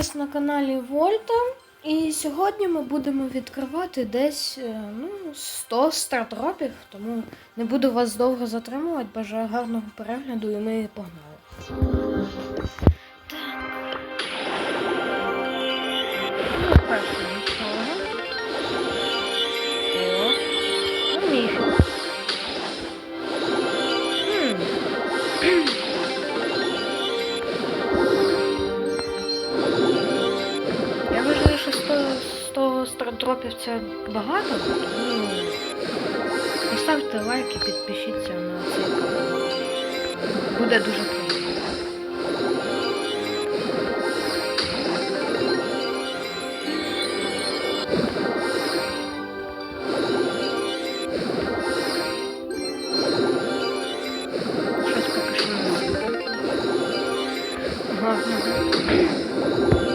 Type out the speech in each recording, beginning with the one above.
вас на каналі Вольта. І сьогодні ми будемо відкривати десь е, ну, 100 стартропів, тому не буду вас довго затримувати. Бажаю гарного перегляду і ми погнали. Стартропів це багато, поставте лайк і підпишіться на цей канал. Буде дуже приємно. Щось поки буде. Гарно.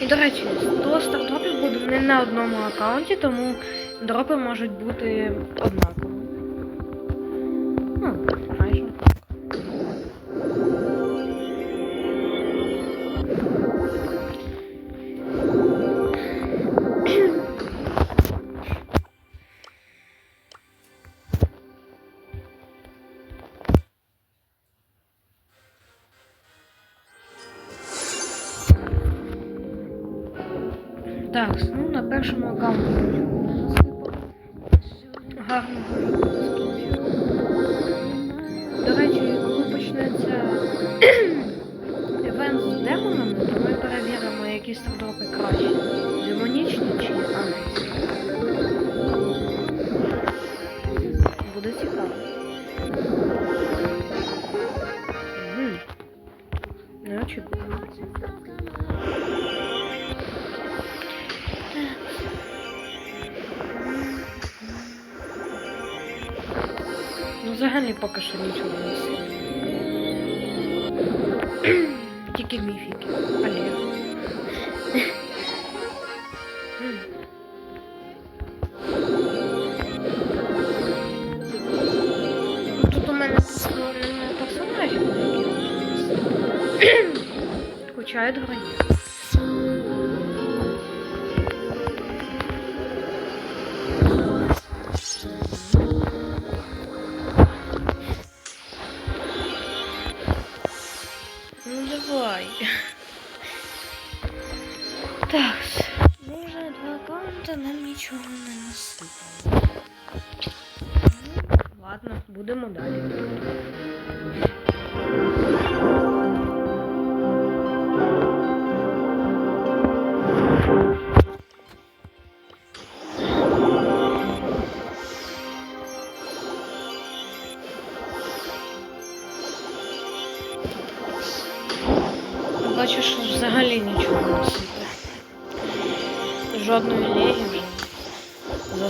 І, до речі, 100 стартапів буде не на одному аккаунті, тому дропи можуть бути однакові. Коли почнеться івент з демонами, то ми перевіримо, які стартропи краще. Демонічні чи ангельські. Буде цікаво. Мгм. Неочікувано. Взагалі поки що нічого не. Тільки міфіки. Але. Тут у мене просто немає персонажів, давай. Так, вже два аккаунта нам нічого не насипало. Ну, Ладно, будемо далі.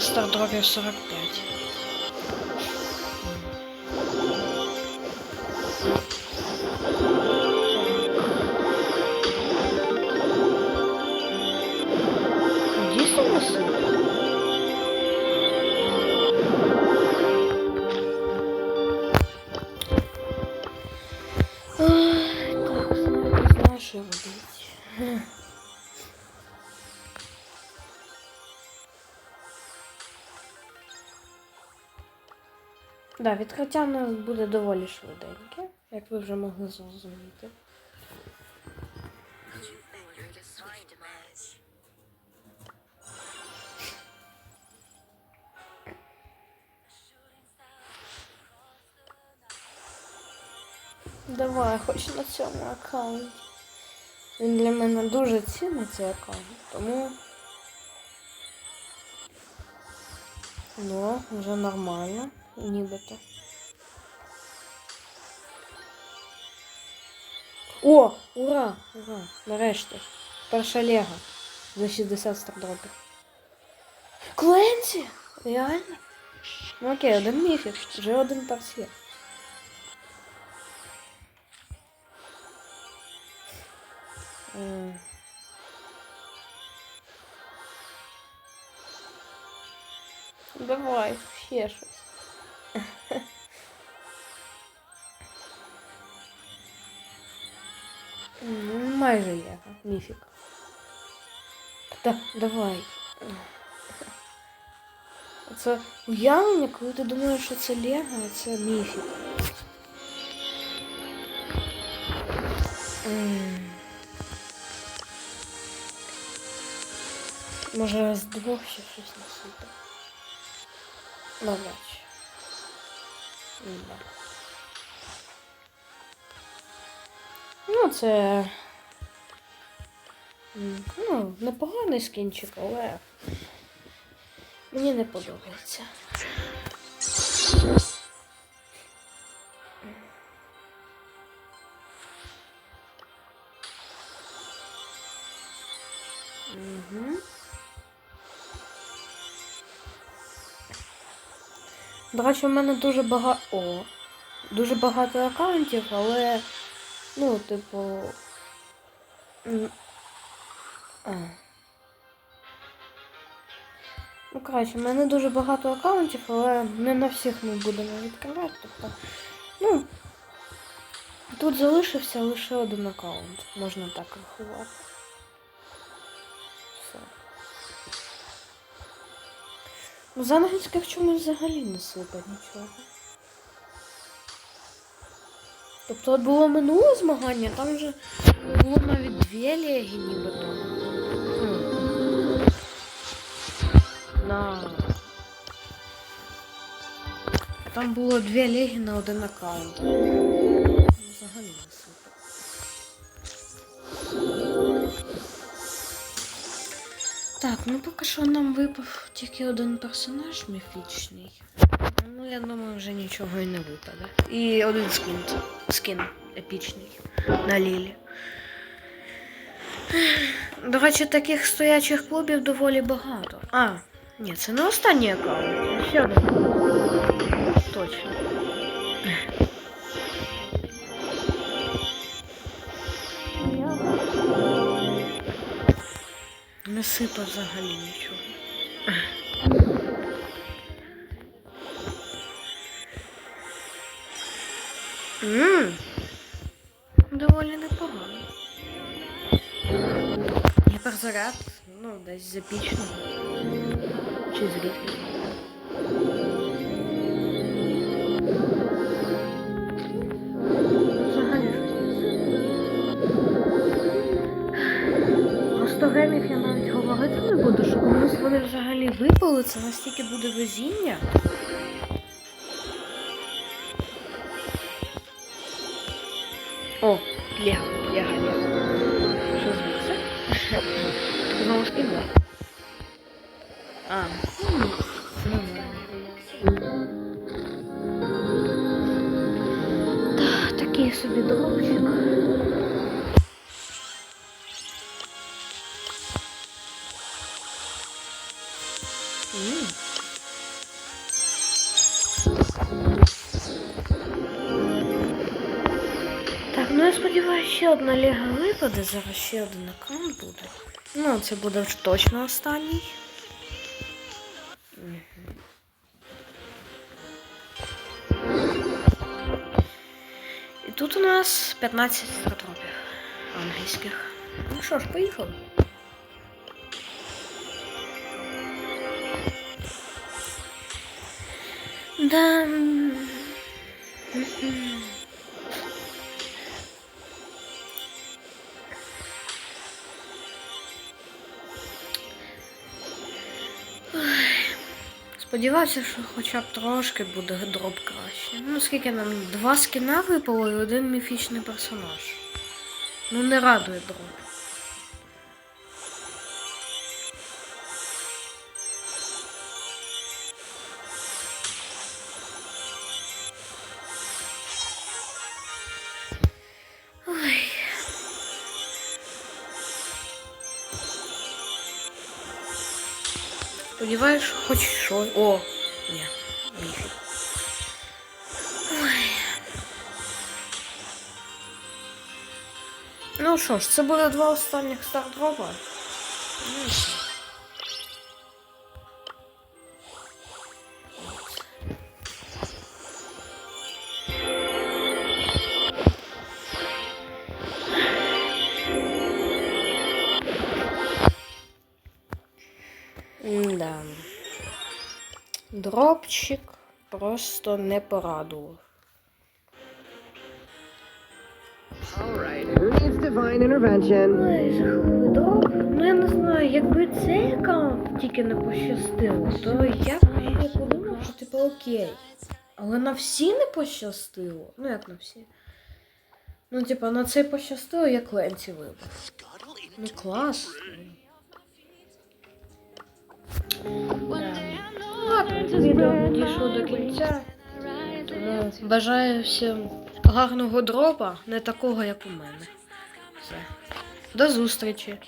За стартропів 45. Дійсно не сипе? Ой, Так, не знаю, що робити. Да, відкриття в нас буде доволі швиденьке, як ви вже могли зрозуміти. Давай, хоч на цьому аккаунті. Він для мене дуже цінний цей аккаунт, тому. Ну, вже нормально, нібито. О, ура! Ура! Нарешті. Перша лего. За 60 стардропів. Кленсі! Реально? Ну окей, один міфік, вже один парсі. М. Давай, ще щось. Майже є, міфік. Так, давай. Це уявлення, коли ти думаєш, що це Лего, а це міфік. Може з двох ще щось носити. Навряд. Ну, це. Ну, непоганий скінчик, але мені не подобається. Угу. До речі, в мене дуже багато. О, дуже багато аккаунтів, але. Ну, типу. Ну, коротше, в мене дуже багато аккаунтів, але не на всіх ми будемо відкривати. Тобто, ну, тут залишився лише один аккаунт, можна так рахувати. Все. Ну, з англійських чомусь взагалі не сипать нічого. Тобто от було минуле змагання, там вже було навіть дві легі нібито. На. Там було дві легі на один аккаунт. Взагалі не супер. Так, ну поки що нам випав тільки один персонаж міфічний. Ну, я думаю, вже нічого і не випаде. І один скін. Скін епічний на Лілі. До речі, таких стоячих клубів доволі багато. А, ні, це не останній аккаунт. Ще один. Точно. Не сипа взагалі нічого. Ммм. Доволі непогано. Гіперзаряд, ну, десь з епічного. Чи звідки. Взагалі щось. Про 100 гемів я навіть говорити не буду, що комусь вони взагалі випали, це настільки буде везіння. О, Лего, Лего, Лего. Що звідси? Знову скинула. А, ну, нормально. Такий собі дробчик. Ну сподіваюся, ще одна ліга випаде, зараз ще один аккаунт буде. Ну, це буде точно останній. Тут у нас 15 стартропів англійських. Ну що ж, поїхали. Да. Сподівався, що хоча б трошки буде дроп краще. Ну, скільки нам два скіна випало і один міфічний персонаж. Ну не радує дроп. Сподіваюсь, що хоч що. О, ні, міфік. Ой. Ну що ж, це буде два останніх стартропа. Ну, і все. Дропчик просто не порадував. Alright, who needs divine intervention? Ой. Ну я не знаю, якби цей аккаунт тільки не пощастило, то я б подумав, що типу окей. Але на всі не пощастило. Ну як на всі? Ну, типа, на цей пощастило, як Ленці вибив. Ну клас. Ладно, відео до кінця. Тому бажаю всім гарного дропа, не такого, як у мене. Все. До зустрічі.